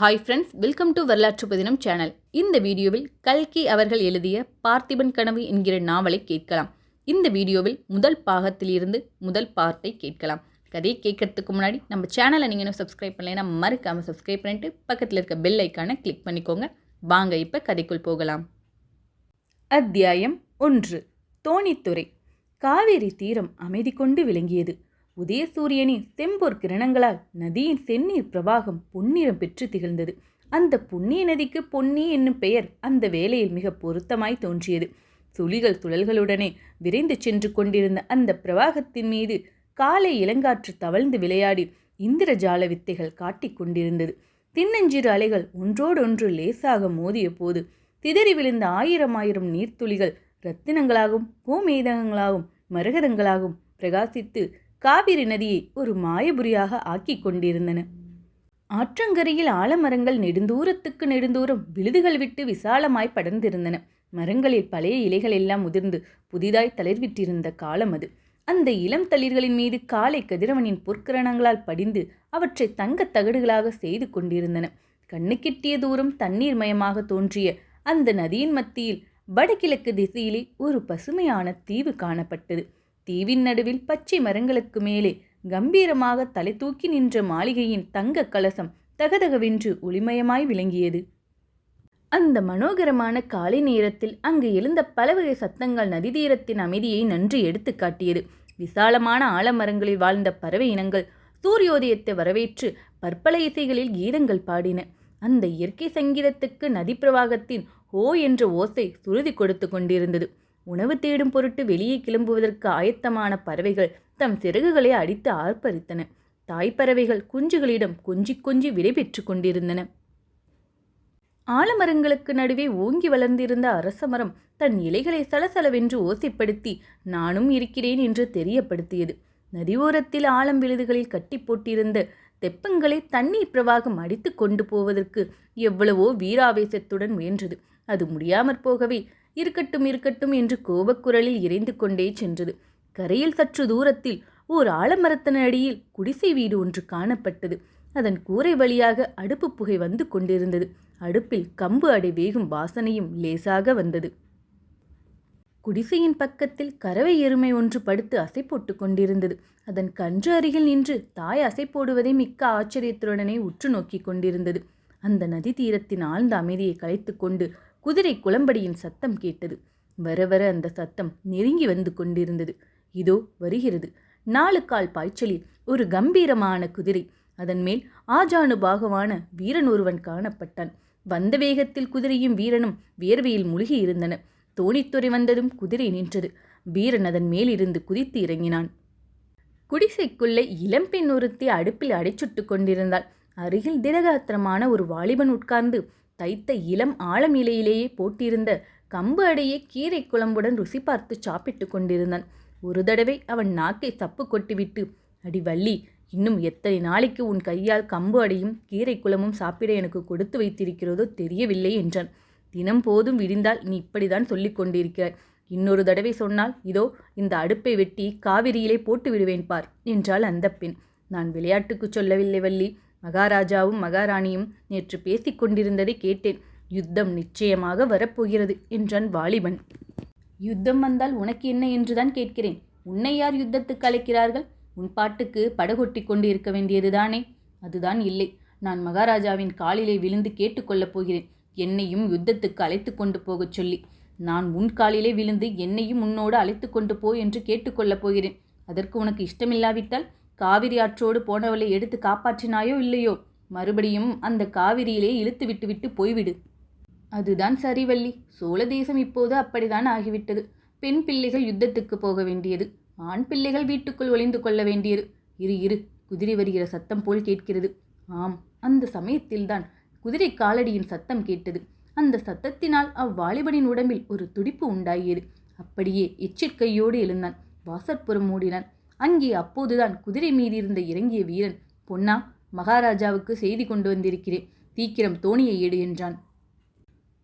Hi friends welcome to வரலாற்று பதினம் channel. இந்த வீடியோவில் கல்கி அவர்கள் எழுதிய பார்த்திபன் கனவு என்கிற நாவலை கேட்கலாம். இந்த வீடியோவில் முதல் பாகத்திலிருந்து முதல் பார்ட்டை கேட்கலாம். கதையை கேட்கறதுக்கு முன்னாடி நம்ம சேனலை நீங்கள் இன்னும் சப்ஸ்கிரைப் பண்ணலைன்னா மறக்காமல் சப்ஸ்கிரைப் பண்ணிட்டு பக்கத்தில் இருக்க பெல் ஐக்கானை கிளிக் பண்ணிக்கோங்க. வாங்க இப்போ கதைக்குள் போகலாம். அத்தியாயம் ஒன்று. தோணித்துறை. காவேரி தீரம் அமைதி கொண்டு விளங்கியது. உதயசூரியனின் செம்பொற் கிரணங்களால் நதியின் செந்நீர் பிரவாகம் பொன்னிறம் பெற்று திகழ்ந்தது. அந்த புண்ணிய நதிக்கு பொன்னி என்னும் பெயர் அந்த வேளையில் மிக பொருத்தமாய் தோன்றியது. சுழிகள் சுழல்களுடனே விரைந்து சென்று கொண்டிருந்த அந்த பிரவாகத்தின் மீது காலை இளங்காற்று தவழ்ந்து விளையாடி இந்திரஜால வித்தைகள் காட்டிக் கொண்டிருந்தது. தின்னஞ்சிறு அலைகள் ஒன்றோடொன்று லேசாக மோதிய போது சிதறி விழுந்த ஆயிரம் ஆயிரம் நீர்த்துளிகள் ரத்தினங்களாகவும் கோமேதகங்களாகவும் மரகதங்களாகவும் பிரகாசித்து காவிரி நதியை ஒரு மாயபுரியாக ஆக்கிக் கொண்டிருந்தன. ஆற்றங்கரையில் ஆலமரங்கள் நெடுந்தூரத்துக்கு நெடுந்தூரம் விழுதுகள் விட்டு விசாலமாய் படர்ந்திருந்தன. மரங்களில் பழைய இலைகள் எல்லாம் உதிர்ந்து புதிதாய் தளர்விட்டிருந்த காலம் அது. அந்த இளம் தளிர்களின் மீது காலை கதிரவனின் பொற்கிரணங்களால் படிந்து அவற்றை தங்கத் தகடுகளாக செய்து கொண்டிருந்தன. கண்ணுக்கிட்டிய தூரம் தண்ணீர் மயமாக தோன்றிய அந்த நதியின் மத்தியில் வடகிழக்கு திசையிலே ஒரு பசுமையான தீவு காணப்பட்டது. தீவின் நடுவில் பச்சை மரங்களுக்கு மேலே கம்பீரமாக தலை தூக்கி நின்ற மாளிகையின் தங்க கலசம் தகதகவென்று ஒளிமயமாய் விளங்கியது. அந்த மனோகரமான காலை நேரத்தில் அங்கு எழுந்த பலவகை சத்தங்கள் நதிதீரத்தின் அமைதியை நன்று எடுத்து காட்டியது. விசாலமான ஆலமரங்களில் வாழ்ந்த பறவை இனங்கள் சூரியோதயத்தை வரவேற்று பற்பல இசைகளில் கீதங்கள் பாடின. அந்த இயற்கை சங்கீதத்துக்கு நதி பிரவாகத்தின் ஹோ என்ற ஓசை சுருதி கொடுத்து கொண்டிருந்தது. உணவு தேடும் பொருட்டு வெளியே கிளம்புவதற்கு ஆயத்தமான பறவைகள் தம் சிறகுகளை அடித்து ஆர்ப்பரித்தன. தாய்ப்பறவைகள் குஞ்சுகளிடம் கொஞ்சி கொஞ்சி விடை பெற்று கொண்டிருந்தன. ஆலமரங்களுக்கு நடுவே ஓங்கி வளர்ந்திருந்த அரச மரம் தன் இலைகளை சலசலவென்று ஓசைப்படுத்தி நானும் இருக்கிறேன் என்று தெரியப்படுத்தியது. நதியோரத்தில் ஆழம் விழுதுகளில் கட்டி போட்டிருந்த தெப்பங்களை தண்ணீர் பிரவாகம் அடித்து கொண்டு போவதற்கு எவ்வளவோ வீராவேசத்துடன் முயன்றது. அது முடியாமற் போகவே இருக்கட்டும் இருக்கட்டும் என்று கோபக்குரலில் இறைந்து கொண்டே சென்றது. கரையில் சற்று தூரத்தில் ஓர் ஆலமரத்தின் அடியில் குடிசை வீடு ஒன்று காணப்பட்டது. அதன் கூரை வழியாக அடுப்பு புகை வந்து கொண்டிருந்தது. அடுப்பில் கம்பு அடை வேகும் வாசனையும் லேசாக வந்தது. குடிசையின் பக்கத்தில் கறவை எருமை ஒன்று படுத்து அசை போட்டு கொண்டிருந்தது. அதன் கன்று அருகில் நின்று தாய் அசை போடுவதை மிக்க ஆச்சரியத்துடனே உற்று நோக்கி கொண்டிருந்தது. அந்த நதி தீரத்தின் ஆழ்ந்த அமைதியை கலைத்து கொண்டு குதிரை குளம்படியின் சத்தம் கேட்டது. வர வர அந்த சத்தம் நெருங்கி வந்து கொண்டிருந்தது. இதோ வருகிறது. நாலு கால் பாய்ச்சலில் ஒரு கம்பீரமான குதிரை. அதன் மேல் ஆஜானுபாகவான வீரன் ஒருவன் காணப்பட்டான். வந்த வேகத்தில் குதிரையும் வீரனும் வியர்வையில் முழுகி இருந்தன. தோணித்துறை வந்ததும் குதிரை நின்றது. வீரன் அதன் மேலிருந்து குதித்து இறங்கினான். குடிசைக்குள்ளே இளம்பெண் ஒருத்தி அடுப்பில் அடைச்சுட்டு கொண்டிருந்தாள். அருகில் திடகாத்திரமான ஒரு வாலிபன் உட்கார்ந்து தைத்த இளம் ஆழம் இலையிலேயே போட்டிருந்த கம்பு அடையே கீரை குழம்புடன் ருசி பார்த்து சாப்பிட்டு கொண்டிருந்தான். ஒரு தடவை அவன் நாக்கை தப்பு கொட்டிவிட்டு அடி வள்ளி இன்னும் எத்தனை நாளைக்கு உன் கையால் கம்பு அடையும் கீரை குளமும் சாப்பிட எனக்கு கொடுத்து வைத்திருக்கிறதோ தெரியவில்லை என்றான். தினம் போதும் விடிந்தால் நீ இப்படிதான் சொல்லிக் கொண்டிருக்கிறாய். இன்னொரு தடவை சொன்னால் இதோ இந்த அடுப்பை வெட்டி காவிரியிலே போட்டு விடுவேன் பார் என்றாள் அந்த பெண். நான் விளையாட்டுக்கு சொல்லவில்லை வள்ளி. மகாராஜாவும் மகாராணியும் நேற்று பேசிக் கொண்டிருந்ததை கேட்டேன். யுத்தம் நிச்சயமாக வரப்போகிறது என்றான் வாலிபன். யுத்தம் வந்தால் உனக்கு என்ன என்றுதான் கேட்கிறேன். உன்னை யார் யுத்தத்துக்கு அழைக்கிறார்கள்? உன் பாட்டுக்கு படகொட்டி கொண்டு இருக்க வேண்டியதுதானே? அதுதான் இல்லை. நான் மகாராஜாவின் காலிலே விழுந்து கேட்டுக்கொள்ளப் போகிறேன். என்னையும் யுத்தத்துக்கு அழைத்து கொண்டு போகச் சொல்லி. நான் உன் காலிலே விழுந்து என்னையும் உன்னோடு அழைத்து கொண்டு போ என்று கேட்டுக்கொள்ளப் போகிறேன். அதற்கு உனக்கு இஷ்டமில்லாவிட்டால் காவிரி ஆற்றோடு போனவளை எடுத்து காப்பாற்றினாயோ இல்லையோ? மறுபடியும் அந்த காவிரியிலே இழுத்து விட்டு விட்டு போய்விடு. அதுதான் சரிவள்ளி. சோழ தேசம் இப்போது அப்படித்தான் ஆகிவிட்டது. பெண் பிள்ளைகள் யுத்தத்துக்கு போக வேண்டியது. ஆண் பிள்ளைகள் வீட்டுக்குள் ஒளிந்து கொள்ள வேண்டியது. இரு இரு. குதிரை வருகிற சத்தம் போல் கேட்கிறது. ஆம் அந்த சமயத்தில்தான் குதிரை காலடியின் சத்தம் கேட்டது. அந்த சத்தத்தினால் அவ்வாலிபனின் உடம்பில் ஒரு துடிப்பு உண்டாகியது அப்படியே எச்சிற்கையோடு எழுந்தான். வாசற்புறம் மூடினான். அங்கே அப்போதுதான் குதிரை மீதி இருந்த இறங்கிய வீரன் பொன்னா மகாராஜாவுக்கு செய்தி கொண்டு வந்திருக்கிறேன். சீக்கிரம் தோணியை ஏடு என்றான்.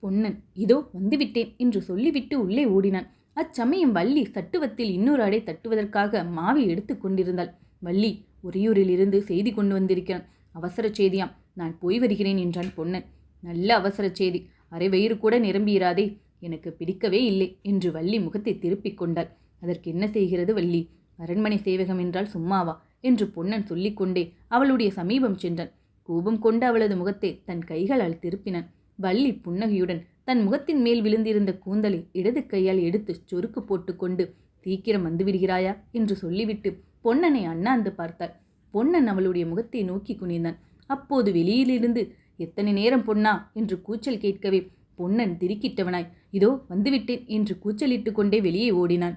பொன்னன் இதோ வந்துவிட்டேன் என்று சொல்லிவிட்டு உள்ளே ஓடினான். அச்சமயம் வள்ளி சட்டுவத்தில் இன்னொரு அடை தட்டுவதற்காக மாவி எடுத்து கொண்டிருந்தாள். வள்ளி உறையூரிலிருந்து செய்தி கொண்டு வந்திருக்கிறான். அவசர செய்தியாம். நான் போய் வருகிறேன் என்றான் பொன்னன். நல்ல அவசர செய்தி. அரை வயிறு கூட நிரம்பியிராதே எனக்கு பிடிக்கவே இல்லை என்று வள்ளி முகத்தை திருப்பிக் கொண்டாள். அதற்கு என்ன செய்கிறது வள்ளி? அரண்மனை சேவகம் என்றால் சும்மாவா? என்று பொன்னன் சொல்லிக்கொண்டே அவளுடைய சமீபம் சென்றான். கோபம் கொண்ட அவளது முகத்தை தன் கைகளால் திருப்பினான். வள்ளி புன்னகையுடன் தன் முகத்தின் மேல் விழுந்திருந்த கூந்தலை இடது கையால் எடுத்து சொருக்கு போட்டுக்கொண்டு சீக்கிரம் வந்துவிடுகிறாயா என்று சொல்லிவிட்டு பொன்னனை அண்ணாந்து பார்த்தாள். பொன்னன் அவளுடைய முகத்தை நோக்கி குனிந்தான். அப்போது வெளியிலிருந்து எத்தனை நேரம் பொன்னா? என்று கூச்சல் கேட்கவே பொன்னன் திரிக்கிட்டவனாய் இதோ வந்துவிட்டேன் என்று கூச்சலிட்டு கொண்டே வெளியே ஓடினான்.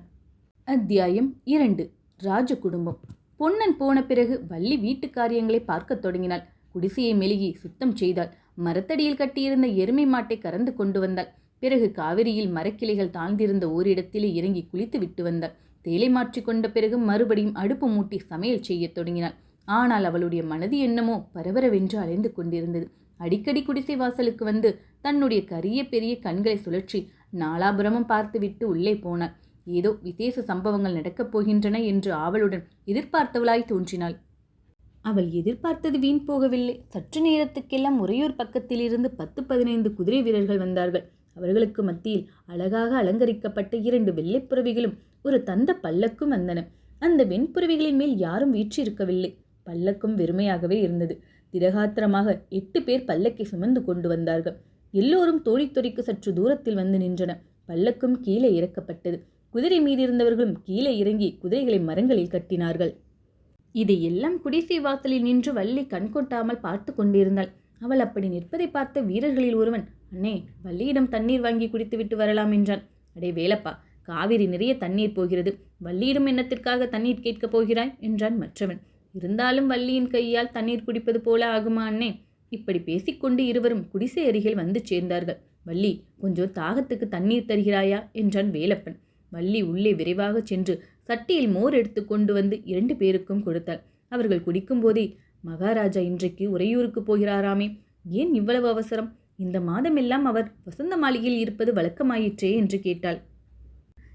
அத்தியாயம் இரண்டு. ராஜ குடும்பம். பொன்னன் போன பிறகு வள்ளி வீட்டு காரியங்களை பார்க்கத் தொடங்கினாள். குடிசையை மெழுகி சுத்தம் செய்தாள். மரத்தடியில் கட்டியிருந்த எருமை மாட்டை கறந்து கொண்டு வந்தாள். பிறகு காவிரியில் மரக்கிளைகள் தாழ்ந்திருந்த ஓரிடத்திலே இறங்கி குளித்து விட்டு வந்தாள். தேலை மாற்றிக்கொண்ட பிறகு மறுபடியும் அடுப்பு மூட்டி சமையல் செய்யத் தொடங்கினாள். ஆனால் அவளுடைய மனது என்னமோ பரபரவென்று அலைந்து கொண்டிருந்தது. அடிக்கடி குடிசை வாசலுக்கு வந்து தன்னுடைய கரிய பெரிய கண்களை சுழற்றி நாலாபுரமும் பார்த்துவிட்டு உள்ளே போனாள். ஏதோ விசேஷ சம்பவங்கள் நடக்கப் போகின்றன என்று ஆவலுடன் எதிர்பார்த்தவளாய் தோன்றினாள். அவள் எதிர்பார்த்தது வீண் போகவில்லை. சற்று நேரத்துக்கெல்லாம் உறையூர் பக்கத்திலிருந்து பத்து பதினைந்து குதிரை வீரர்கள் வந்தார்கள். அவர்களுக்கு மத்தியில் அழகாக அலங்கரிக்கப்பட்ட இரண்டு வெள்ளைப்புறவிகளும் ஒரு தந்த பல்லக்கும் வந்தன. அந்த வெண்புறவிகளின் மேல் யாரும் வீற்றிருக்கவில்லை. பல்லக்கும் வெறுமையாகவே இருந்தது. திடகாத்திரமாக எட்டு பேர் பல்லக்கை சுமந்து கொண்டு வந்தார்கள். எல்லோரும் தோழித்துறைக்கு சற்று தூரத்தில் வந்து நின்றன பல்லக்கும் கீழே இறக்கப்பட்டது. குதிரை மீதி இருந்தவர்களும் கீழே இறங்கி குதிரைகளை மரங்களில் கட்டினார்கள். இதையெல்லாம் குடிசை வாசலில் நின்று வள்ளி கண்கொட்டாமல் பார்த்து கொண்டிருந்தாள். அவள் அப்படி நிற்பதை பார்த்த வீரர்களில் ஒருவன் அண்ணே வள்ளியிடம் தண்ணீர் வாங்கி குடித்துவிட்டு வரலாம் என்றான். அடே வேலப்பா காவிரி நிறைய தண்ணீர் போகிறது. வள்ளியிடம் என்னத்திற்காக தண்ணீர் கேட்கப் போகிறாய்? என்றான் மற்றவன். இருந்தாலும் வள்ளியின் கையால் தண்ணீர் குடிப்பது போல ஆகுமா அண்ணே? இப்படி பேசிக்கொண்டு இருவரும் குடிசை அருகில் வந்து சேர்ந்தார்கள். வள்ளி கொஞ்சம் தாகத்துக்கு தண்ணீர் தருகிறாயா? என்றான் வேலப்பன். வள்ளி உள்ளே விரைவாக சென்று சட்டியில் மோர் எடுத்து கொண்டு வந்து இரண்டு பேருக்கும் கொடுத்தாள். அவர்கள் குடிக்கும்போதே மகாராஜா இன்றைக்கு உறையூருக்கு போகிறாராமே ஏன் இவ்வளவு அவசரம்? இந்த மாதமெல்லாம் அவர் வசந்த மாளிகையில் இருப்பது வழக்கமாயிற்றே என்று கேட்டாள்.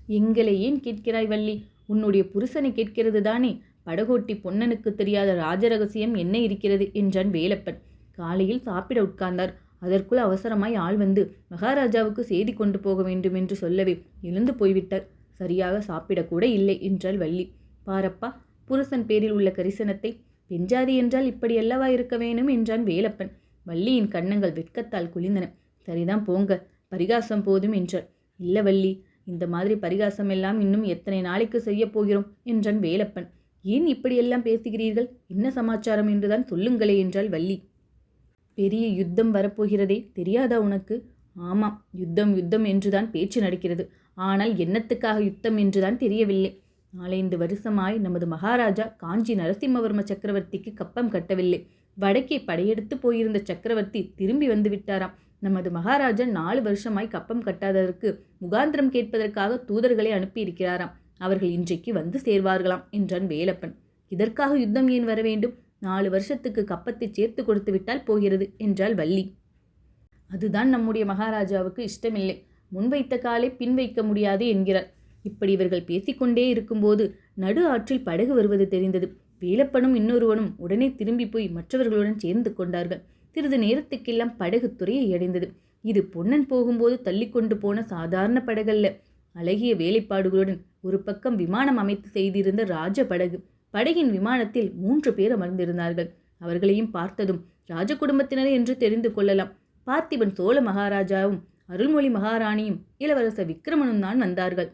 எங்களை ஏன் கேட்கிறாய் வள்ளி? உன்னுடைய புருஷனை கேட்கிறது தானே? படகோட்டி பொன்னனுக்கு தெரியாத ராஜரகசியம் என்ன இருக்கிறது? என்றான் வேலப்பன். காலையில் சாப்பிட உட்கார்ந்தார். அதற்குள் அவசரமாய் ஆள் வந்து மகாராஜாவுக்கு செய்தி கொண்டு போக வேண்டும் என்று சொல்லவே எழுந்து போய்விட்டார். சரியாக சாப்பிடக்கூட இல்லை என்றாள் வள்ளி. பாரப்பா புருஷன் பேரில் உள்ள கரிசனத்தை பெஞ்சாதி என்றால் இப்படி அல்லவா இருக்க வேணும் என்றான் வேலப்பன். வள்ளியின் கண்ணங்கள் வெட்கத்தால் குளிந்தன சரிதான் போங்க பரிகாசம் போதும் என்றார் இல்ல வள்ளி இந்த மாதிரி பரிகாசம் எல்லாம் இன்னும் எத்தனை நாளைக்கு செய்ய போகிறோம் என்றான் வேலப்பன். ஏன் இப்படியெல்லாம் பேசுகிறீர்கள்? என்ன சமாச்சாரம் என்றுதான் சொல்லுங்களே என்றாள் வள்ளி. பெரிய யுத்தம் வரப்போகிறதே தெரியாதா உனக்கு? ஆமாம் யுத்தம் யுத்தம் என்றுதான் பேச்சு நடக்கிறது. ஆனால் என்னத்துக்காக யுத்தம் என்றுதான் தெரியவில்லை. நாலைந்து வருஷமாய் நமது மகாராஜா காஞ்சி நரசிம்மவர்ம சக்கரவர்த்திக்கு கப்பம் கட்டவில்லை. வடக்கே படையெடுத்து போயிருந்த சக்கரவர்த்தி திரும்பி வந்து விட்டாராம். நமது மகாராஜா நாலு வருஷமாய் கப்பம் கட்டாததற்கு முகாந்திரம் கேட்பதற்காக தூதர்களை அனுப்பியிருக்கிறாராம். அவர்கள் இன்றைக்கு வந்து சேர்வார்களாம் என்றான் வேலப்பன். இதற்காக யுத்தம் ஏன் வர வேண்டும் நாலு வருஷத்துக்கு கப்பத்தை சேர்த்து கொடுத்து விட்டால் போகிறது என்றாள் வள்ளி. அதுதான் நம்முடைய மகாராஜாவுக்கு இஷ்டமில்லை. முன்வைத்த காலை பின் வைக்க முடியாது என்கிறார் இப்படி இவர்கள் பேசிக்கொண்டே இருக்கும்போது நடு ஆற்றில் படகு வருவது தெரிந்தது. வேலப்பனும் இன்னொருவனும் உடனே திரும்பி போய் மற்றவர்களுடன் சேர்ந்து கொண்டார்கள். சிறிது நேரத்துக்கெல்லாம் படகு துறையை அடைந்தது. இது பொன்னன் போகும்போது தள்ளி கொண்டு போன சாதாரண படகல்ல. அழகிய வேலைப்பாடுகளுடன் ஒரு பக்கம் விமானம் அமைத்து செய்திருந்த ராஜ படகு. படகின் விமானத்தில் மூன்று பேர் அமர்ந்திருந்தார்கள். அவர்களையும் பார்த்ததும் ராஜ குடும்பத்தினர் என்று தெரிந்து கொள்ளலாம். பார்த்திபன் சோழ மகாராஜாவும் அருள்மொழி மகாராணியும் இளவரசர் விக்ரமனும் தான் வந்தார்கள்.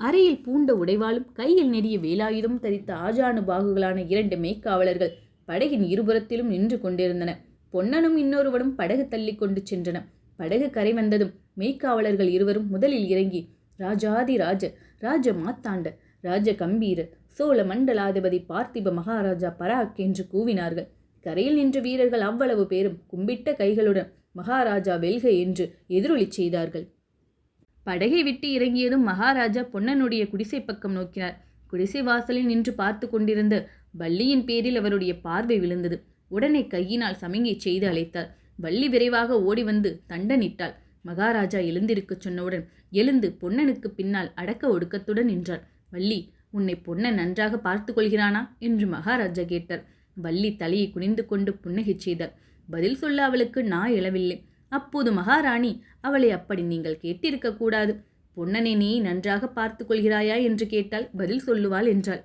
அறையில் பூண்ட உடைவாளும் கையில் நெடிய வேலாயுதம் தரித்த ஆஜானு பாகுகளான இரண்டு மெய்க்காவலர்கள் படகின் இருபுறத்திலும் நின்று கொண்டிருந்தன. பொன்னனும் இன்னொருவனும் படகு தள்ளி கொண்டு சென்றன படகு கரை வந்ததும் மெய்க்காவலர்கள் இருவரும் முதலில் இறங்கி ராஜாதி ராஜ ராஜ மாத்தாண்ட ராஜ கம்பீர சோழ மண்டலாதிபதி பார்த்திப மகாராஜா பராக் என்று கூவினார்கள். கரையில் நின்ற வீரர்கள் அவ்வளவு பேரும் கும்பிட்ட கைகளுடன் மகாராஜா வெல்க என்று எதிரொலி செய்தார்கள். படகை விட்டு இறங்கியதும் மகாராஜா பொன்னனுடைய குடிசை பக்கம் நோக்கினார். குடிசை வாசலில் நின்று பார்த்து கொண்டிருந்த வள்ளியின் பேரில் அவருடைய பார்வை விழுந்தது. உடனே கையினால் சமிங்கை செய்து அழைத்தார். வள்ளி விரைவாக ஓடி வந்து தண்டனிட்டாள். மகாராஜா எழுந்திருக்க சொன்னவுடன் எழுந்து பொன்னனுக்கு பின்னால் அடக்க ஒடுக்கத்துடன் நின்றார். வள்ளி உன்னை பொண்ணை நன்றாக பார்த்து கொள்கிறானா? என்று மகாராஜா கேட்டார். வள்ளி தலையை குனிந்து கொண்டு புன்னகை செய்தாள் பதில் சொல்ல அவளுக்கு நான் எழவில்லை. அப்போது மகாராணி அவளை அப்படி நீங்கள் கேட்டிருக்க கூடாது. பொன்னனை நீ நன்றாக பார்த்து கொள்கிறாயா? என்று கேட்டால் பதில் சொல்லுவாள் என்றாள்.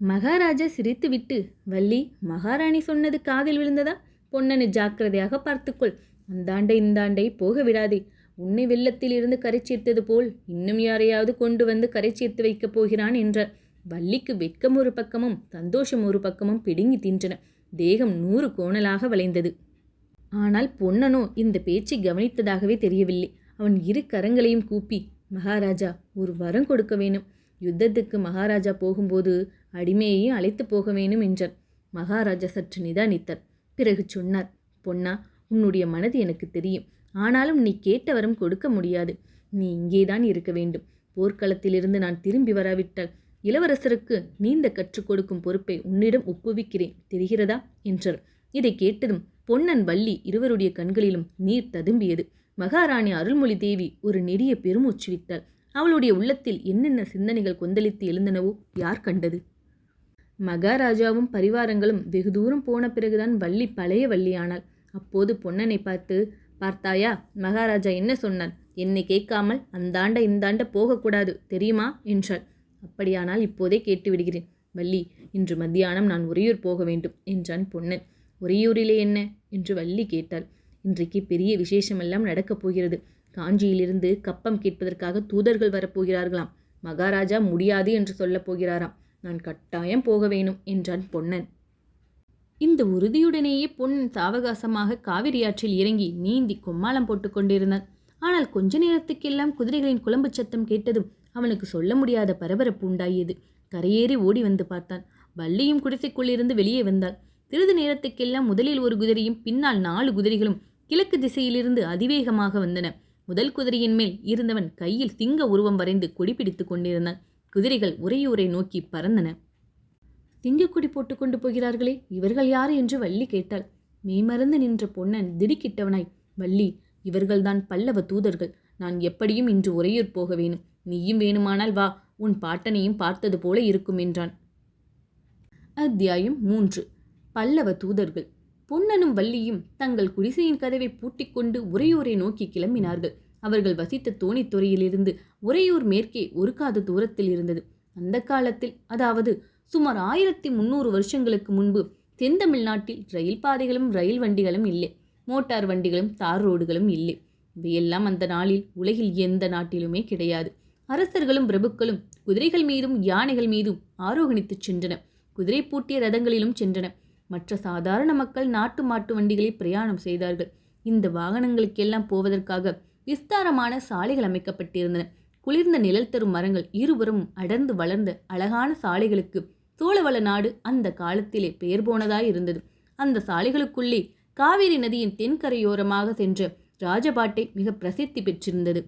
மகாராஜா சிரித்துவிட்டு வள்ளி மகாராணி சொன்னது காதில் விழுந்ததா? பொன்னனை ஜாக்கிரதையாக பார்த்துக்கொள் அந்தாண்டை இந்தாண்டை போக விடாதே. உன்னை வெள்ளத்தில் இருந்து கரை சேர்த்தது போல் இன்னும் யாரையாவது கொண்டு வந்து கரை சேர்த்து வைக்கப் போகிறான் என்றார் வள்ளிக்கு வெட்கம் ஒரு பக்கமும் சந்தோஷம் ஒரு பக்கமும் பிடுங்கி தின்றன. தேகம் நூறு கோணலாக வளைந்தது. ஆனால் பொன்னனோ இந்த பேச்சை கவனித்ததாகவே தெரியவில்லை. அவன் இரு கரங்களையும் கூப்பி மகாராஜா ஒரு வரம் கொடுக்க வேணும். யுத்தத்துக்கு மகாராஜா போகும்போது அடிமையையும் அழைத்து போக வேணும் என்றார் மகாராஜா சற்று நிதானித்தார். பிறகு சொன்னார் பொன்னா உன்னுடைய மனது எனக்கு தெரியும். ஆனாலும் நீ கேட்ட வரம் கொடுக்க முடியாது. நீ இங்கேதான் இருக்க வேண்டும். போர்க்களத்திலிருந்து நான் திரும்பி வராவிட்டால் இளவரசருக்கு நீந்த கற்றுக் கொடுக்கும் பொறுப்பை உன்னிடம் ஒப்புவிக்கிறேன். தெரிகிறதா? என்றார் இதை கேட்டதும் பொன்னன் வள்ளி இருவருடைய கண்களிலும் நீர் ததும்பியது. மகாராணி அருள்மொழி தேவி ஒரு நெடிய பெருமூச்சு விட்டாள். அவளுடைய உள்ளத்தில் என்னென்ன சிந்தனைகள் கொந்தளித்து எழுந்தனவோ யார் கண்டது? மகாராஜாவும் பரிவாரங்களும் வெகு தூரம் போன பிறகுதான் வள்ளி பழைய வள்ளியானாள். அப்போது பொன்னனை பார்த்து பார்த்தாயா மகாராஜா என்ன சொன்னான் என்னை கேட்காமல் அந்தாண்ட இந்தாண்ட போகக்கூடாது தெரியுமா? என்றாள். அப்படியானால் இப்போதே கேட்டு விடுகிறேன் வள்ளி இன்று மத்தியானம் நான் உறையூர் போக வேண்டும் என்றான் பொன்னன். உறையூரிலே என்ன? என்று வள்ளி கேட்டாள். இன்றைக்கு பெரிய விசேஷமெல்லாம் நடக்கப் போகிறது. காஞ்சியிலிருந்து கப்பம் கேட்பதற்காக தூதர்கள் வரப்போகிறார்களாம் மகாராஜா முடியாது என்று சொல்லப் போகிறாராம். நான் கட்டாயம் போக வேணும் என்றான் பொன்னன். இந்த உறுதியுடனேயே பொன் சாவகாசமாக காவிரி ஆற்றில் இறங்கி நீந்தி கொம்மாளம் போட்டு கொண்டிருந்தான். ஆனால் கொஞ்ச நேரத்துக்கெல்லாம் குதிரைகளின் குழம்பு சத்தம் கேட்டதும் அவனுக்கு சொல்ல முடியாத பரபரப்பு உண்டாகியது கரையேறி ஓடி வந்து பார்த்தான். வள்ளியும் குடிசைக்குள்ளிருந்து வெளியே வந்தாள். சிறிது நேரத்துக்கெல்லாம் முதலில் ஒரு குதிரையும் பின்னால் நாலு குதிரைகளும் கிழக்கு திசையிலிருந்து அதிவேகமாக வந்தன. முதல் குதிரையின் மேல் இருந்தவன் கையில் சிங்க உருவம் வரைந்து கொடி பிடித்துக் கொண்டிருந்தான். குதிரைகள் உரையூரை நோக்கி பறந்தன. திங்கக்குடி போட்டு கொண்டு போகிறார்களே. இவர்கள் யார் என்று வள்ளி கேட்டாள். மெய்மறந்து நின்ற பொன்னன் திடுக்கிட்டவனாய். வள்ளி இவர்கள்தான் பல்லவ தூதர்கள். நான் எப்படியும் இன்று உறையூர் போக வேணும். நீயும் வேணுமானால் வா. உன் பாட்டனையும் பார்த்தது போல இருக்கும் என்றான். அத்தியாயம் மூன்று. பல்லவ தூதர்கள். பொன்னனும் வள்ளியும் தங்கள் குடிசையின் கதவை பூட்டிக்கொண்டு உறையூரை நோக்கி கிளம்பினார்கள். அவர்கள் வசித்த தோணித்துறையிலிருந்து உறையூர் மேற்கே ஒரு காத தூரத்தில் இருந்தது. அந்த காலத்தில் அதாவது சுமார் ஆயிரத்தி முந்நூறு வருஷங்களுக்கு முன்பு தென்தமிழ்நாட்டில் ரயில் பாதைகளும் ரயில் வண்டிகளும் இல்லை. மோட்டார் வண்டிகளும் தார் ரோடுகளும் இல்லை. இவையெல்லாம் அந்த நாளில் உலகில் எந்த நாட்டிலுமே கிடையாது. அரசர்களும் பிரபுக்களும் குதிரைகள் மீதும் யானைகள் மீதும் ஆரோகணித்துச் சென்றன. குதிரை பூட்டிய ரதங்களிலும் சென்றன. மற்ற சாதாரண மக்கள் நாட்டு மாட்டு வண்டிகளில் பிரயாணம் செய்தார்கள். இந்த வாகனங்களுக்கெல்லாம் போவதற்காக விஸ்தாரமான சாலைகள் அமைக்கப்பட்டிருந்தன. குளிர்ந்த நிழல் தரும் மரங்கள் இருபுறமும் அடர்ந்து வளர்ந்த அழகான சாலைகளுக்கு சோழவள நாடு அந்த காலத்திலே பெயர் போனதாய் இருந்தது. அந்த சாலைகளுக்குள்ளே காவிரி நதியின் தென்கரையோரமாக சென்ற ராஜபாட்டை மிக பிரசித்தி பெற்றிருந்தது.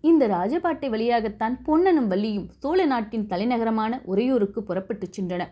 இந்த ராஜபாட்டை வழியாகத்தான் பொன்னனும் வள்ளியும் சோழ நாட்டின் தலைநகரமான உறையூருக்கு புறப்பட்டுச் சென்றன.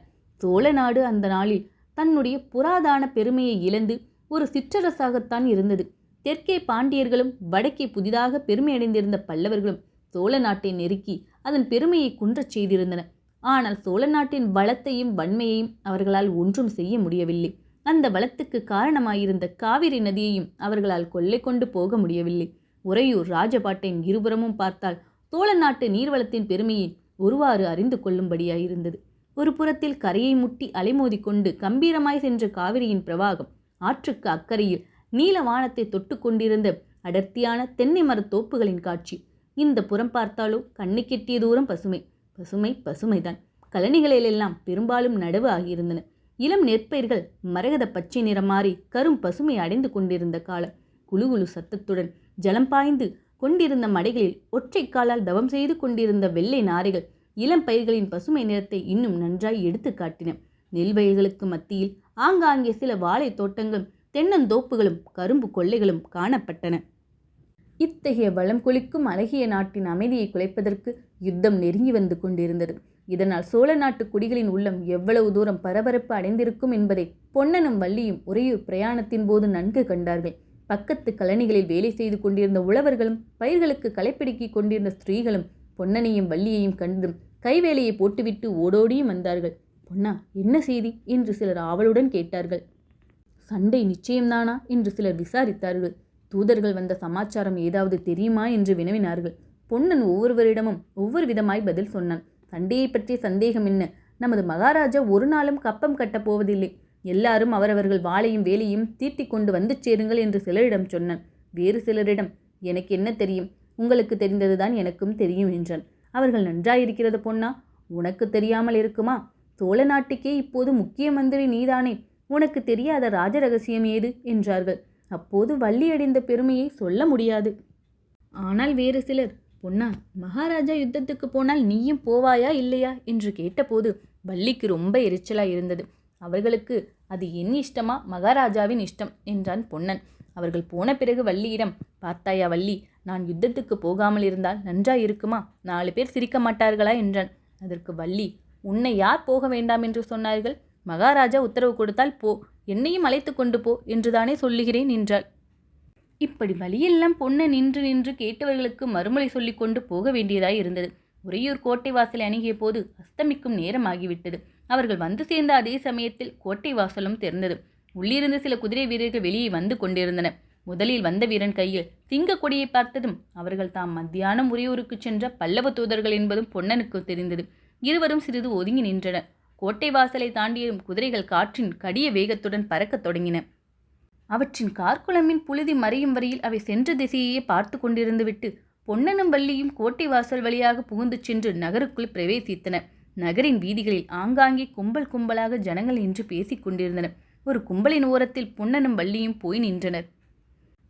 சோழ நாடு அந்த நாளில் தன்னுடைய புராதான பெருமையை இழந்து ஒரு சிற்றரசாகத்தான் இருந்தது. தெற்கே பாண்டியர்களும் வடக்கே புதிதாக பெருமையடைந்திருந்த பல்லவர்களும் சோழ நாட்டை நெருக்கி அதன் பெருமையை குன்றச் செய்திருந்தன ஆனால் சோழ நாட்டின் வளத்தையும் வன்மையையும் அவர்களால் ஒன்றும் செய்ய முடியவில்லை. அந்த வளத்துக்கு காரணமாயிருந்த காவிரி நதியையும் அவர்களால் கொள்ளை கொண்டு போக முடியவில்லை. உறையூர் ராஜபாட்டையின் இருபுறமும் பார்த்தால் சோழ நாட்டு நீர்வளத்தின் பெருமையை ஒருவாறு அறிந்து கொள்ளும்படியாயிருந்தது. ஒரு புறத்தில் கரையை முட்டி அலைமோதி கொண்டு கம்பீரமாய் சென்ற காவிரியின் பிரவாகம் ஆற்றுக்கு அக்கறையில் நீல வானத்தை தொட்டு கொண்டிருந்த அடர்த்தியான தென்னை மரத் தோப்புகளின் காட்சி. இந்த புறம் பார்த்தாலோ கண்ணு கெட்டிய தூரம் பசுமை. பசுமை பசுமைதான். கழனிகளிலெல்லாம் பெரும்பாலும் நடவு ஆகியிருந்தன. இளம் நெற்பயிர்கள் மரகத பச்சை நிறம் மாறி கரும் பசுமை அடைந்து கொண்டிருந்த காலம். குழுகுழு சத்தத்துடன் ஜலம் பாய்ந்து கொண்டிருந்த மடைகளில் ஒற்றை காலால் தவம் செய்து கொண்டிருந்த வெள்ளை நாரைகள் இளம் பயிர்களின் பசுமை நிறத்தை இன்னும் நன்றாய் எடுத்து காட்டின. நெல் வயல்களுக்கு மத்தியில் ஆங்காங்கே சில வாழை தோட்டங்களும் தென்னந்தோப்புகளும் கரும்பு கொள்ளைகளும் காணப்பட்டன. இத்தகைய வளம் கொளிக்கும் அழகிய நாட்டின் அமைதியை குலைப்பதற்கு யுத்தம் நெருங்கி வந்து கொண்டிருந்தது. இதனால் சோழ நாட்டு குடிகளின் உள்ளம் எவ்வளவு தூரம் பரபரப்பு அடைந்திருக்கும் என்பதை பொன்னனும் வள்ளியும் உறையூர் பிரயாணத்தின் போது நன்கு கண்டார்கள். பக்கத்து கழனிகளில் வேலை செய்து கொண்டிருந்த உழவர்களும் பயிர்களுக்கு களைப்பிடுக்கிக் கொண்டிருந்த ஸ்திரீகளும் பொன்னனையும் வள்ளியையும் கண்டதும் கைவேலையை போட்டுவிட்டு ஓடோடியும் வந்தார்கள். பொன்னா என்ன செய்தி என்று சிலர் ஆவலுடன் கேட்டார்கள். சண்டை நிச்சயம்தானா என்று சிலர் விசாரித்தார்கள். தூதர்கள் வந்த சமாச்சாரம் ஏதாவது தெரியுமா என்று வினவினார்கள். பொன்னன் ஒவ்வொருவரிடமும் ஒவ்வொரு விதமாய் பதில் சொன்னான். சண்டையை பற்றிய சந்தேகம் என்ன? நமது மகாராஜா ஒரு நாளும் கப்பம் கட்டப் போவதில்லை. எல்லாரும் அவரவர்கள் வாளையும் வேலையும் தீட்டிக் கொண்டு வந்து சேருங்கள் என்று சிலரிடம் சொன்னான். வேறு சிலரிடம் எனக்கு என்ன தெரியும்? உங்களுக்கு தெரிந்ததுதான் எனக்கும் தெரியும் என்றான். அவர்கள் நன்றாயிருக்கிறது பொன்னா உனக்கு தெரியாமல் இருக்குமா? சோழ நாட்டுக்கே இப்போது முக்கிய மந்திரி நீதானே? உனக்கு தெரியாத ராஜ ரகசியம் ஏது? என்றார்கள். அப்போது வள்ளி அடைந்த பெருமையை சொல்ல முடியாது. ஆனால் வேறு சிலர் பொன்னா மகாராஜா யுத்தத்துக்கு போனால் நீயும் போவாயா இல்லையா? என்று கேட்டபோது வள்ளிக்கு ரொம்ப எரிச்சலாக இருந்தது. அவர்களுக்கு அது என் இஷ்டமா? மகாராஜாவின் இஷ்டம் என்றான் பொன்னன். அவர்கள் போன பிறகு வள்ளியிடம் பார்த்தாயா வள்ளி நான் யுத்தத்துக்கு போகாமல் இருந்தால் நன்றாய் இருக்குமா? நாலு பேர் சிரிக்க மாட்டார்களா? என்றான். அதற்கு வள்ளி உன்னை யார் போக வேண்டாம் என்று சொன்னார்கள்? மகாராஜா உத்தரவு கொடுத்தால் போ என்னையும் அழைத்து கொண்டு போ என்றுதானே சொல்லுகிறேன் என்றாள். இப்படி வழியெல்லாம் பொண்ணை நின்று நின்று கேட்டவர்களுக்கு மறுமொழி சொல்லிக் கொண்டு போக வேண்டியதாய் இருந்தது. உறையூர் கோட்டை வாசலை அணுகிய போது அஸ்தமிக்கும் நேரமாகிவிட்டது. அவர்கள் வந்து சேர்ந்த அதே சமயத்தில் கோட்டை வாசலும் திறந்தது. உள்ளிருந்து சில குதிரை வீரர்கள் வெளியே வந்து கொண்டிருந்தனர் முதலில் வந்த வீரன் கையில் சிங்க கொடியை பார்த்ததும் அவர்கள் தாம் மத்தியானம் உறையூருக்கு சென்ற பல்லவ தூதர்கள் என்பதும் பொன்னனுக்கு தெரிந்தது. இருவரும் சிறிது ஒதுங்கி நின்றனர். கோட்டை வாசலை தாண்டியும் குதிரைகள் காற்றின் கடிய வேகத்துடன் பறக்கத் தொடங்கின. அவற்றின் கார்குளமின் புழுதி மறையும் வரையில் அவை சென்ற திசையையே பார்த்து கொண்டிருந்துவிட்டு பொன்னனும் வள்ளியும் கோட்டை வாசல் வழியாக புகுந்து சென்று நகருக்குள் பிரவேசித்தன. நகரின் வீதிகளில் ஆங்காங்கே கும்பல் கும்பலாக ஜனங்கள் நின்று பேசிக் கொண்டிருந்தனர். ஒரு கும்பலின் ஓரத்தில் பொன்னனும் வள்ளியும் போய் நின்றனர்.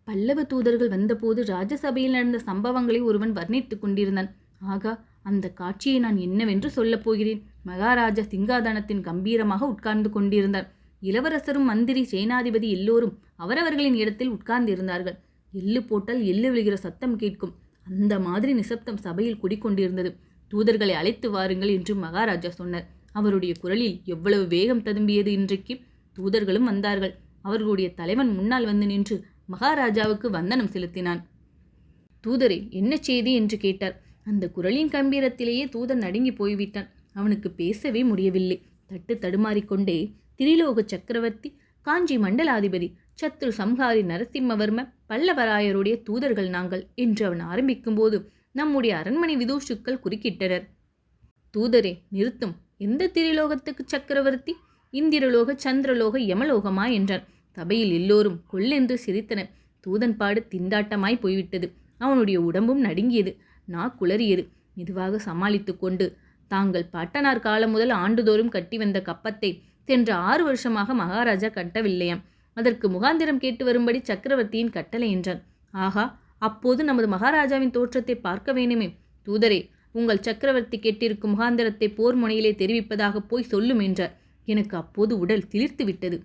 பல்லவ தூதர்கள் வந்தபோது ராஜசபையில் நடந்த சம்பவங்களை ஒருவன் வர்ணித்துக் கொண்டிருந்தான். ஆகா அந்த காட்சியை நான் என்னவென்று சொல்லப் போகிறேன்? மகாராஜா சிங்காதனத்தின் கம்பீரமாக உட்கார்ந்து கொண்டிருந்தார். இளவரசரும் மந்திரி சேனாதிபதி எல்லோரும் அவரவர்களின் இடத்தில் உட்கார்ந்திருந்தார்கள். எள்ளு போட்டால் எள்ளு விழுகிற சத்தம் கேட்கும். அந்த மாதிரி நிசப்தம் சபையில் குடிக்கொண்டிருந்தது. தூதர்களை அழைத்து வாருங்கள் என்று மகாராஜா சொன்னார். அவருடைய குரலில் எவ்வளவு வேகம் ததும்பியது இன்றைக்கு? தூதர்களும் வந்தார்கள். அவர்களுடைய தலைவன் முன்னால் வந்து நின்று மகாராஜாவுக்கு வந்தனம் செலுத்தினான். தூதரே என்ன செய்தி? என்று கேட்டார். அந்த குரலின் கம்பீரத்திலேயே தூதன் நடுங்கி போய்விட்டான். அவனுக்கு பேசவே முடியவில்லை. தட்டு தடுமாறிக்கொண்டே திரிலோக சக்கரவர்த்தி காஞ்சி மண்டலாதிபதி சத்ரு சம்ஹாரி நரசிம்மவர்ம பல்லவராயருடைய தூதர்கள் நாங்கள் என்று அவன் ஆரம்பிக்கும்போது நம்முடைய அரண்மனை விதூஷுக்கள் குறுக்கிட்டனர். தூதரே நிறுத்தும். எந்த திரிலோகத்துக்கு சக்கரவர்த்தி? இந்திரலோக சந்திரலோக யமலோகமா என்றான். சபையில் எல்லோரும் கொல்லென்று சிரித்தனர். தூதன்பாடு திண்டாட்டமாய் போய்விட்டது. அவனுடைய உடம்பும் நடுங்கியது. நா குளறியது. மெதுவாக சமாளித்து கொண்டு தாங்கள் பட்டனார் காலம் முதல் ஆண்டுதோறும் கட்டி வந்த கப்பத்தை சென்ற ஆறு வருஷமாக மகாராஜா கட்டவில்லையாம். அதற்கு முகாந்திரம் கேட்டு வரும்படி சக்கரவர்த்தியின் கட்டளை என்றான். ஆகா அப்போது நமது மகாராஜாவின் தோற்றத்தை பார்க்க வேணுமே. தூதரே உங்கள் சக்கரவர்த்தி கேட்டிருக்கும் முகாந்திரத்தை போர் முனையிலே தெரிவிப்பதாக போய் சொல்லும் என்றார். எனக்கு அப்போது உடல் திளிர்த்து விட்டது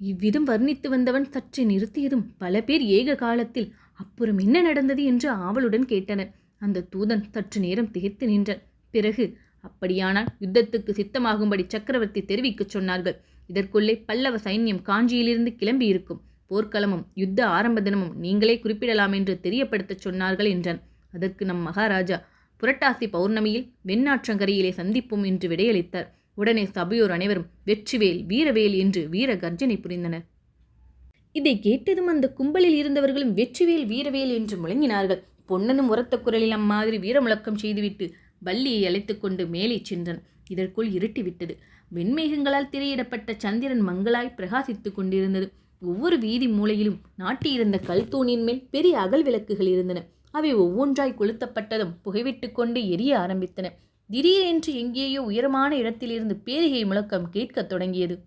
இவ்விதம் வர்ணித்து வந்தவன் சற்று நிறுத்தியதும் பல பேர் ஏக காலத்தில் அப்புறம் என்ன நடந்தது? என்று ஆவலுடன் கேட்டனர். அந்த தூதன் சற்று நேரம் திகைத்து நின்றான். பிறகு அப்படியானால் யுத்தத்துக்கு சித்தமாகும்படி சக்கரவர்த்தி தெரிவிக்கச் சொன்னார்கள். இதற்குள்ளே பல்லவ சைன்யம் காஞ்சியிலிருந்து கிளம்பியிருக்கும். போர்க்களமும் யுத்த ஆரம்ப தினமும் நீங்களே குறிப்பிடலாம் என்று தெரியப்படுத்தச் சொன்னார்கள் என்றான். அதற்கு நம் மகாராஜா புரட்டாசி பௌர்ணமியில் வெண்ணாற்றங்கரையிலே சந்திப்போம் என்று விடையளித்தார். உடனே சபையோர் அனைவரும் வெற்றிவேல் வீரவேல் என்று வீர கர்ஜனை புரிந்தனர். இதை கேட்டதும் அந்த கும்பலில் இருந்தவர்களும் வெற்றிவேல் வீரவேல் என்று முழங்கினார்கள். பொன்னனும் உரத்த குரலில் அம்மாதிரி வீரமுழக்கம் செய்துவிட்டு வள்ளியை அழைத்து கொண்டு மேலே சென்றன். இதற்குள் இருட்டிவிட்டது வெண்மேகங்களால் திரையிடப்பட்ட சந்திரன் மங்களாய் பிரகாசித்துக் கொண்டிருந்தது. ஒவ்வொரு வீதி மூலையிலும் நாட்டியிருந்த கல்தூணின் மேல் பெரிய அகல் விளக்குகள் இருந்தன. அவை ஒவ்வொன்றாய் கொளுத்தப்பட்டதும் புகைவிட்டு கொண்டு எரிய ஆரம்பித்தன. திடீரென்று எங்கேயோ உயரமான இடத்திலிருந்து பேரிகை முழக்கம் கேட்கத் தொடங்கியது.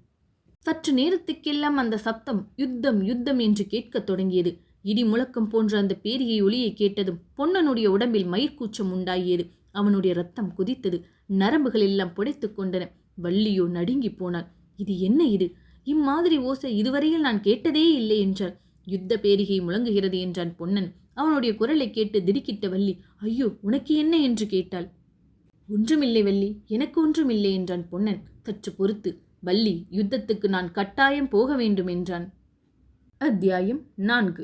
சற்று நேரத்துக்கெல்லாம் அந்த சப்தம் யுத்தம் யுத்தம் என்று கேட்கத் தொடங்கியது. இடி முழக்கம் போன்ற அந்த பேரிகை ஒளியை கேட்டதும் பொன்னனுடைய உடம்பில் மயிர்கூச்சம் உண்டாகியது. அவனுடைய ரத்தம் குதித்தது. நரம்புகள் எல்லாம் புடைத்து கொண்டன. வள்ளியோ நடுங்கி போனாள். இது என்ன இது? இம்மாதிரி ஓசை இதுவரையில் நான் கேட்டதே இல்லை என்றாள். யுத்த பேரிகை முழங்குகிறது என்றான் பொன்னன். அவனுடைய குரலை கேட்டு திடுக்கிட்ட வள்ளி ஐயோ உனக்கு என்ன? என்று கேட்டாள். ஒன்றுமில்லை வள்ளி எனக்கு ஒன்றுமில்லை என்றான் பொன்னன். சற்று பொறுத்து. வள்ளி யுத்தத்துக்கு நான் கட்டாயம் போக வேண்டும் என்றான். அத்தியாயம் நான்கு.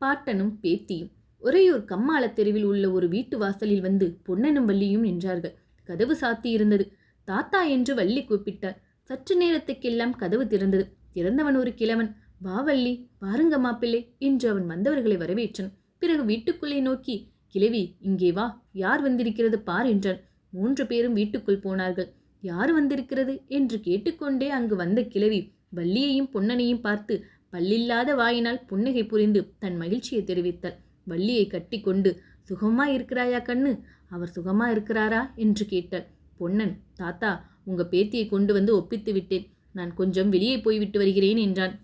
பாட்டனும் பேத்தியும் ஒரேயூர் கம்மாள தெருவில் உள்ள ஒரு வீட்டு வாசலில் வந்து பொன்னனும் வள்ளியும் நின்றார்கள். கதவு சாத்தி இருந்தது. தாத்தா என்று வள்ளி கூப்பிட்டார் சற்று நேரத்துக்கெல்லாம் கதவு திறந்தது. திறந்தவன் ஒரு கிழவன். வா வள்ளி பாருங்க மாப்பிள்ளை என்று அவன் வந்தவர்களை வரவேற்றான். பிறகு வீட்டுக்குள்ளே நோக்கி கிழவி இங்கே வா. யார் வந்திருக்கிறது பார் என்றான். மூன்று பேரும் வீட்டுக்குள் போனார்கள். யார் வந்திருக்கிறது? என்று கேட்டுக்கொண்டே அங்கு வந்த கிழவி வள்ளியையும் பொன்னனையும் பார்த்து பல்லில்லாத வாயினால் புன்னகை புரிந்து தன் மகிழ்ச்சியை தெரிவித்தாள் வள்ளியை கட்டிக்கொண்டு சுகமா இருக்கிறாயா கண்ணு? அவர் சுகமா இருக்கிறாரா? என்று கேட்டாள் பொன்னன் தாத்தா உங்க பேத்தியை கொண்டு வந்து ஒப்பித்து விட்டேன். நான் கொஞ்சம் வெளியே போய்விட்டு வருகிறேன் என்றான்.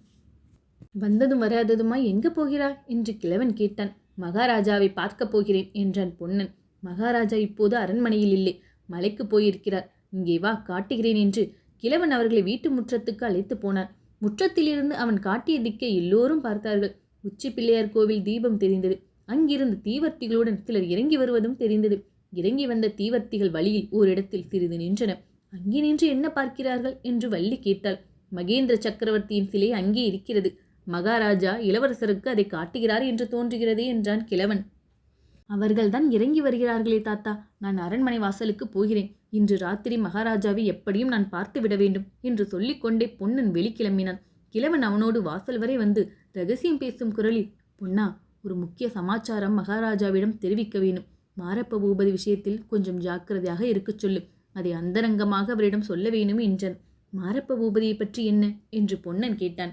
வந்ததும் வராததுமாய் எங்கே போகிறாய் என்று கிழவன் கேட்டான். மகாராஜாவை பார்க்கப் போகிறேன் என்றான் பொன்னன். மகாராஜா இப்போது அரண்மனையில் இல்லை. மலைக்கு போயிருக்கிறார். இங்கே வா காட்டுகிறேன் என்று கிழவன் அவர்களை வீட்டு முற்றத்துக்கு அழைத்து போனான். முற்றத்திலிருந்து அவன் காட்டிய திக்கை எல்லோரும் பார்த்தார்கள். உச்சி பிள்ளையார் கோவில் தீபம் தெரிந்தது. அங்கிருந்து தீவர்த்திகளுடன் சிலர் இறங்கி வருவதும் தெரிந்தது. இறங்கி வந்த தீவர்த்திகள் வழியில் ஓரிடத்தில் சிறிது நின்றன. அங்கே நின்று என்ன பார்க்கிறார்கள்? என்று வள்ளி கேட்டாள். மகேந்திர சக்கரவர்த்தியின் சிலை அங்கே இருக்கிறது. மகாராஜா இளவரசருக்கு அதை காட்டுகிறார் என்று தோன்றுகிறதே என்றான் கிழவன். அவர்கள்தான் இறங்கி வருகிறார்களே தாத்தா. நான் அரண்மனை வாசலுக்கு போகிறேன். இன்று ராத்திரி மகாராஜாவை எப்படியும் நான் பார்த்து விட வேண்டும் என்று சொல்லிக்கொண்டே பொன்னன் வெளிக்கிளம்பினான். கிழவன் அவனோடு வாசல் வரை வந்து ரகசியம் பேசும் குரலில் பொன்னா ஒரு முக்கிய சமாச்சாரம் மகாராஜாவிடம் தெரிவிக்க வேணும். மாரப்ப பூபதி விஷயத்தில் கொஞ்சம் ஜாக்கிரதையாக இருக்கச் சொல்லு. அதை அந்தரங்கமாக அவரிடம் சொல்ல வேணும் என்றான். மாரப்ப பூபதியை பற்றி என்ன? என்று பொன்னன் கேட்டான்.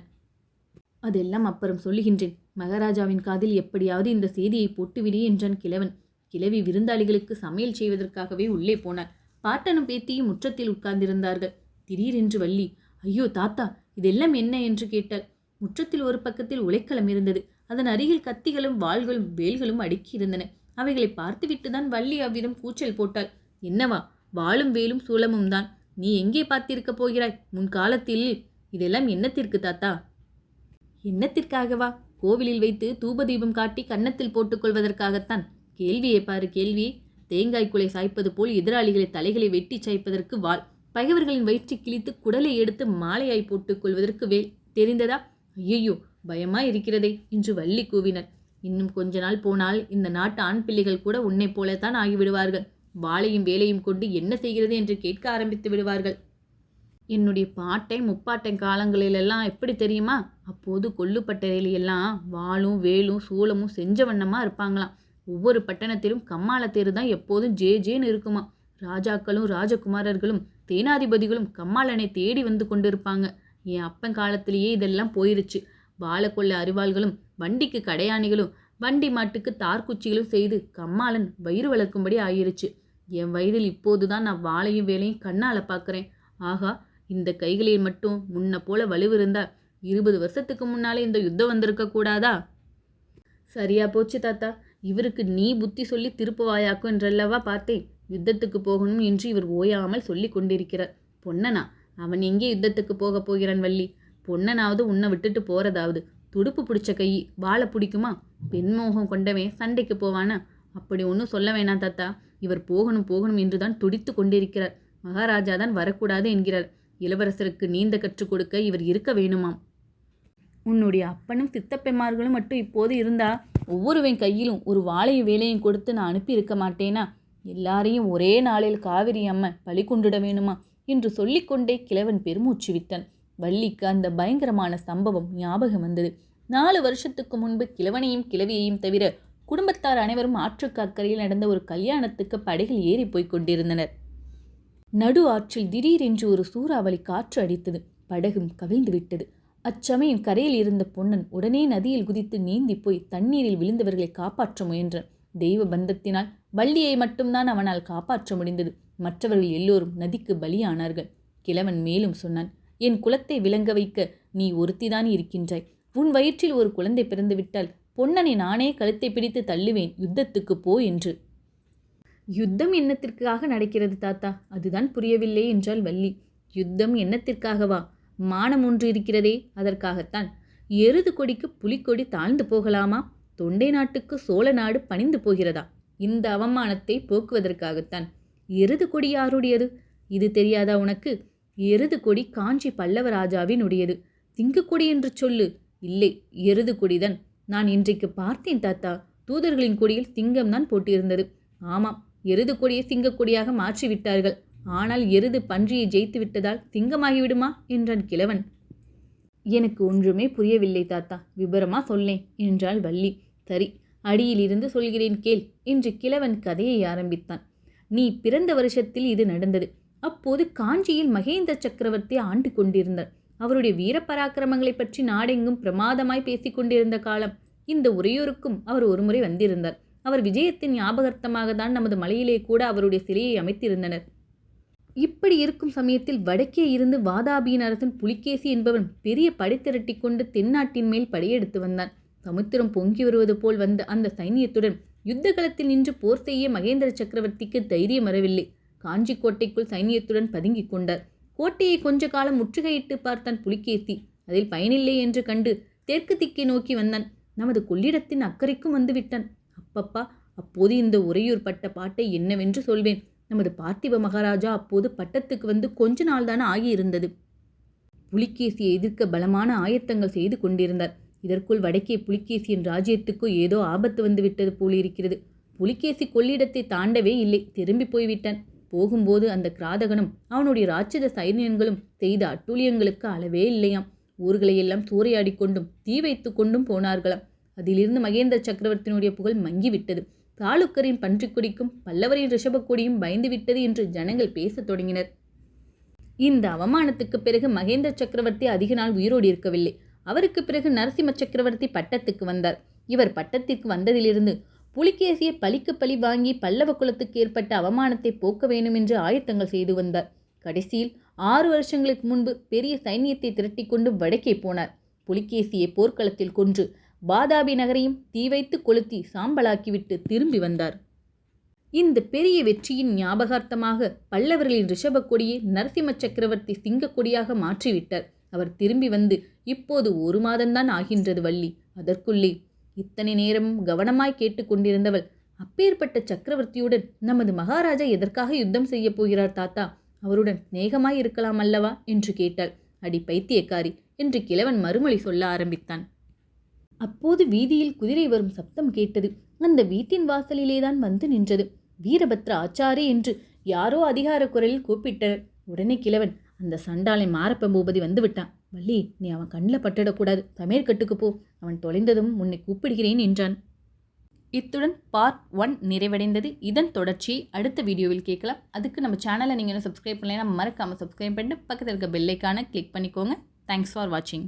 அதெல்லாம் அப்புறம் சொல்லுகின்றேன். மகாராஜாவின் காதில் எப்படியாவது இந்த செய்தியை போட்டுவிடு என்றான் கிழவன். கிழவி விருந்தாளிகளுக்கு சமையல் செய்வதற்காகவே உள்ளே போனாள். பாட்டனும் பேத்தியும் முற்றத்தில் உட்கார்ந்திருந்தார்கள். திடீரென்று வள்ளி ஐயோ தாத்தா இதெல்லாம் என்ன? என்று கேட்டாள். முற்றத்தில் ஒரு பக்கத்தில் உலைக்களம் இருந்தது. அதன் அருகில் கத்திகளும் வாள்களும் வேல்களும் அடுக்கி இருந்தன அவைகளை பார்த்துவிட்டுதான் வள்ளி அவ்விதம் கூச்சல் போட்டாள். என்னவா வாளும் வேலும் சூலமும் தான். நீ எங்கே பார்த்திருக்கப் போகிறாய்? முன்காலத்தில் இதெல்லாம் என்னத்திற்கு தாத்தா? என்னத்திற்காகவா? கோவிலில் வைத்து தூபதீபம் காட்டி கன்னத்தில் போட்டுக்கொள்வதற்காகத்தான் கேள்வியை பாரு கேள்வி. தேங்காய் குலை சாய்ப்பது போல் எதிராளிகளை தலைகளை வெட்டி சாய்ப்பதற்கு வாள். பகைவர்களின் வயிற்றை கிழித்து குடலை எடுத்து மாலையாய் போட்டுக்கொள்வதற்கு வேல். தெரிந்ததா? ஐயையோ பயமா இருக்கிறதே என்று வள்ளி கூவினர். இன்னும் கொஞ்ச நாள் போனால் இந்த நாட்டு ஆண் பிள்ளைகள் கூட உன்னை போலத்தான் ஆகிவிடுவார்கள். வாளையும் வேலையும் கொண்டு என்ன செய்கிறது என்று கேட்க ஆரம்பித்து விடுவார்கள். என்னுடைய பாட்டை முப்பாட்டை காலங்களிலெல்லாம் எப்படி தெரியுமா? அப்போது கொல்லுப்பட்டறையிலெல்லாம் வாளும் வேலும் சூளமும் செஞ்ச வண்ணமாக இருப்பாங்களாம். ஒவ்வொரு பட்டணத்திலும் கம்மாள தேர் தான் எப்போதும் ஜே ஜேன்னு இருக்குமா. ராஜாக்களும் ராஜகுமாரர்களும் தேனாதிபதிகளும் கம்மாளனை தேடி வந்து கொண்டிருப்பாங்க. என் அப்பன் காலத்திலேயே இதெல்லாம் போயிருச்சு. வாழை கொள்ள அறிவாள்களும் வண்டிக்கு கடையாணிகளும் வண்டி மாட்டுக்கு தார்குச்சிகளும் செய்து கம்மாளன் வயிறு வளர்க்கும்படி ஆயிருச்சு. என் வயதில் இப்போது தான் நான் வாழையும் வேலையும் கண்ணால் பார்க்குறேன். ஆகா இந்த கைகளில் மட்டும் முன்ன போல வலுவிருந்தால் இருபது வருஷத்துக்கு முன்னாலே இந்த யுத்தம் வந்திருக்க கூடாதா? சரியா போச்சு தாத்தா. இவருக்கு நீ புத்தி சொல்லி திருப்புவாயாக்கும் என்றல்லவா பார்த்தேன். யுத்தத்துக்கு போகணும் என்று இவர் ஓயாமல் சொல்லி கொண்டிருக்கிறார். பொன்னனா? அவன் எங்கே யுத்தத்துக்கு போக போகிறான் வள்ளி? பொன்னனாவது உன்னை விட்டுட்டு போறதாவது. துடுப்பு பிடிச்ச கை வாழை பிடிக்குமா? பெண்மோகம் கொண்டவன் சண்டைக்கு போவானா? அப்படி ஒன்றும் சொல்ல வேணாம் தாத்தா. இவர் போகணும் போகணும் என்றுதான் துடித்து கொண்டிருக்கிறார். மகாராஜா தான் வரக்கூடாது என்கிறார். இளவரசருக்கு நீந்த கற்றுக் கொடுக்க இவர் இருக்க வேணுமாம். உன்னுடைய அப்பனும் சித்தப்பெம்மார்களும் மட்டும் இப்போது இருந்தா? ஒவ்வொருவன் கையிலும் ஒரு வாழையும் வேலையும் கொடுத்து நான் அனுப்பி இருக்க மாட்டேனா? எல்லாரையும் ஒரே நாளில் காவிரி அம்ம பழி கொண்டுட வேணுமா? என்று சொல்லிக்கொண்டே கிழவன் பெருமூச்சு விட்டான். வள்ளிக்கு அந்த பயங்கரமான சம்பவம் ஞாபகம் வந்தது. நாலு வருஷத்துக்கு முன்பு கிழவனையும் கிழவியையும் தவிர குடும்பத்தார் அனைவரும் ஆற்றுக்கு அக்கறையில் நடந்த ஒரு கல்யாணத்துக்கு படைகள் ஏறி போய்க் கொண்டிருந்தனர். நடு ஆற்றில் திடீரென்று ஒரு சூறாவளி காற்று அடித்தது. படகும் கவிழ்ந்து விட்டது. அச்சமயம் கரையில் இருந்த பொன்னன் உடனே நதியில் குதித்து நீந்தி போய் தண்ணீரில் விழுந்தவர்களை காப்பாற்ற முயன்றான் தெய்வ பந்தத்தினால் வள்ளியை மட்டும்தான் அவனால் காப்பாற்ற முடிந்தது. மற்றவர்கள் எல்லோரும் நதிக்கு பலியானார்கள். கிழவன் மேலும் சொன்னான் என் குலத்தை விளங்க வைக்க நீ ஒருத்திதான் இருக்கின்றாய். உன் வயிற்றில் ஒரு குழந்தை பிறந்துவிட்டால் பொன்னனை நானே கழுத்தை பிடித்து தள்ளுவேன். யுத்தத்துக்கு போ என்று யுத்தம் என்னத்திற்காக நடக்கிறது தாத்தா? அதுதான் புரியவில்லை என்றால் வள்ளி. யுத்தம் என்னத்திற்காகவா? மானம் ஒன்று இருக்கிறதே அதற்காகத்தான். எருது கொடிக்கு புலிக்கொடி தாழ்ந்து போகலாமா? தொண்டை நாட்டுக்கு சோழ நாடு பணிந்து போகிறதா? இந்த அவமானத்தை போக்குவதற்காகத்தான். எருது கொடி யாருடையது? இது தெரியாதா உனக்கு? எருது கொடி காஞ்சி பல்லவ ராஜாவினுடையது. திங்கக்கொடி என்று சொல்லு. இல்லை எருது கொடிதான். நான் இன்றைக்கு பார்த்தேன் தாத்தா. தூதர்களின் கொடியில் திங்கம் தான் போட்டிருந்தது. ஆமாம் எருது கொடியை சிங்கக்கொடியாக மாற்றி விட்டார்கள் ஆனால் எருது பன்றியை ஜெயித்து விட்டதால் சிங்கமாகிவிடுமா? என்றான் கிழவன். எனக்கு ஒன்றுமே புரியவில்லை தாத்தா. விபரமா சொல்லேன் என்றாள் வள்ளி. சரி அடியிலிருந்து சொல்கிறேன் கேள் என்று கிழவன் கதையை ஆரம்பித்தான். நீ பிறந்த வருஷத்தில் இது நடந்தது. அப்போது காஞ்சியில் மகேந்திர சக்கரவர்த்தி ஆண்டு கொண்டிருந்தார். அவருடைய வீரபராக்கிரமங்களை பற்றி நாடெங்கும் பிரமாதமாய் பேசிக் கொண்டிருந்த காலம் இந்த உரையூருக்கும் அவர் ஒருமுறை வந்திருந்தார். அவர் விஜயத்தின் ஞாபகார்த்தமாக தான் நமது மலையிலே கூட அவருடைய சிலையை அமைத்திருந்தனர். இப்படி இருக்கும் சமயத்தில் வடக்கே இருந்து வாதாபியின் அரசன் புலிகேசி என்பவன் பெரிய படை திரட்டி கொண்டு தென்னாட்டின் மேல் படையெடுத்து வந்தான். சமுத்திரம் பொங்கி வருவது போல் வந்த அந்த சைனியத்துடன் யுத்த களத்தில் நின்று போர் செய்ய மகேந்திர சக்கரவர்த்திக்கு தைரியம் வரவில்லை. காஞ்சி கோட்டைக்குள் சைனியத்துடன் பதுங்கிக் கொண்டார். கோட்டையை கொஞ்ச காலம் முற்றுகையிட்டு பார்த்தான் புலிகேசி. அதில் பயனில்லை என்று கண்டு தெற்கு திக்கை நோக்கி வந்தான். நமது கொள்ளிடத்தின் அக்கறைக்கும் வந்துவிட்டான். அப்பப்பா அப்போது இந்த உறையூர் பட்ட பாட்டை என்னவென்று சொல்வேன். நமது பார்த்திப மகாராஜா அப்போது பட்டத்துக்கு வந்து கொஞ்ச நாள் தானே ஆகியிருந்தது. புலிகேசியை எதிர்க்க பலமான ஆயத்தங்கள் செய்து கொண்டிருந்தார். இதற்குள் வடக்கே புலிகேசியின் ராஜ்யத்துக்கோ ஏதோ ஆபத்து வந்து விட்டது போலிருக்கிறது. புலிகேசி கொள்ளிடத்தை தாண்டவே இல்லை திரும்பி போய்விட்டான். போகும்போது அந்த கிராதகனும் அவனுடைய ராட்சத சைன்யங்களும் செய்த அட்டூழியங்களுக்கு அளவே இல்லையாம். ஊர்களையெல்லாம் சூறையாடி கொண்டும் தீ வைத்து கொண்டும் போனார்களாம். அதிலிருந்து மகேந்திர சக்கரவர்த்தியினுடைய புகழ் மங்கிவிட்டது. தாலுக்கரின் பன்றிக்கொடிக்கும் பல்லவரின் ரிஷபக்கொடியும் பயந்து விட்டது என்று ஜனங்கள் பேசத் தொடங்கினர். இந்த அவமானத்துக்கு பிறகு மகேந்திர சக்கரவர்த்தி அதிக நாள் உயிரோடு இருக்கவில்லை. அவருக்கு பிறகு நரசிம்ம சக்கரவர்த்தி பட்டத்துக்கு வந்தார். இவர் பட்டத்திற்கு வந்ததிலிருந்து புலிகேசியை பழிக்கு பழி வாங்கி பல்லவ குலத்துக்கு ஏற்பட்ட அவமானத்தை போக்க வேண்டும் என்று ஆயத்தங்கள் செய்து வந்தார். கடைசியில் ஆறு வருஷங்களுக்கு முன்பு பெரிய சைன்யத்தை திரட்டிக்கொண்டு வடக்கே போனார். புலிகேசியை போர்க்களத்தில் கொன்று பாதாபி நகரையும் தீ வைத்து கொளுத்தி சாம்பலாக்கிவிட்டு திரும்பி வந்தார். இந்த பெரிய வெற்றியின் ஞாபகார்த்தமாக பல்லவர்களின் ரிஷப கொடியை நரசிம்ம சக்கரவர்த்தி சிங்கக்கொடியாக மாற்றிவிட்டார். அவர் திரும்பி வந்து இப்போது ஒரு மாதம்தான் ஆகின்றது வள்ளி அதற்குள்ளே. இத்தனை நேரமும் கவனமாய் கேட்டுக்கொண்டிருந்தவள் அப்பேற்பட்ட சக்கரவர்த்தியுடன் நமது மகாராஜா எதற்காக யுத்தம் செய்யப் போகிறார் தாத்தா? அவருடன் சிநேகமாய் இருக்கலாம் அல்லவா? என்று கேட்டாள். அடி பைத்தியக்காரி என்று கிழவன் மறுமொழி சொல்ல ஆரம்பித்தான். அப்போது வீதியில் குதிரை வரும் சப்தம் கேட்டது. அந்த வீட்டின் வாசலிலேதான் வந்து நின்றது. வீரபத்ர ஆச்சாரி என்று யாரோ அதிகார குரலில் கூப்பிட்டனர். உடனே கிழவன் அந்த சண்டாளை மாரப்ப பூபதி வந்து விட்டான். வள்ளி நீ அவன் கண்ணில் பட்டிடக்கூடாது சமையற்கட்டுக்கு போ. அவன் தொலைந்ததும் உன்னை கூப்பிடுகிறேன் என்றான். இத்துடன் பார்ட் ஒன் நிறைவடைந்தது. இதன் தொடர்ச்சியை அடுத்த வீடியோவில் கேட்கலாம். அதுக்கு நம்ம சேனலை நீங்கள் சப்ஸ்கிரைப் பண்ணலைன்னா மறக்காமல் சப்ஸ்கிரைப் பண்ணிட்டு பக்கத்தில் இருக்க பெல்லைக்கான கிளிக் பண்ணிக்கோங்க. தேங்க்ஸ் ஃபார் வாட்சிங்